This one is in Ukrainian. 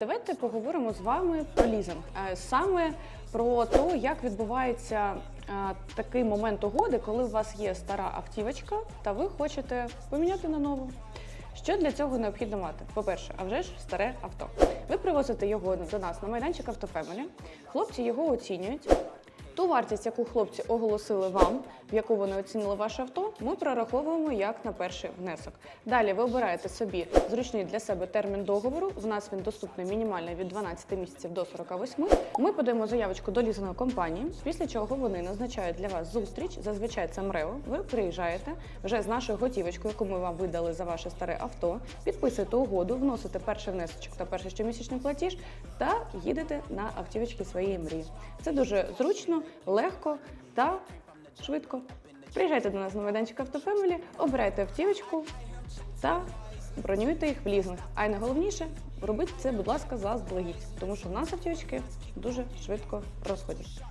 Давайте поговоримо з вами про лізинг, Е, саме про те, як відбувається е, такий момент угоди, коли у вас є стара автівочка, та ви хочете поміняти на нову. Що для цього необхідно мати? По-перше, а вже ж старе авто. Ви привозите його до нас на майданчик автофемелі. Хлопці його оцінюють. Ту вартість, яку хлопці оголосили вам, в яку вони оцінили ваше авто, ми прораховуємо як на перший внесок. Далі ви обираєте собі зручний для себе термін договору. В нас він доступний мінімально від 12 місяців до 48. Ми подаємо заявочку до лізингової компанії, після чого вони назначають для вас зустріч. Зазвичай це МРЕО. Ви приїжджаєте вже з нашою готівочкою, яку ми вам видали за ваше старе авто. Підписуєте угоду, вносите перший внесочок та перший щомісячний платіж та їдете на автівочки своєї мрії. Це дуже зручно, легко та швидко. Приїжджайте до нас на майданчик Автофемелі, обирайте автівочку та бронюйте їх в лізинг. А й найголовніше, робіть це, будь ласка, заздалегідь, тому що в нас автівочки дуже швидко розходяться.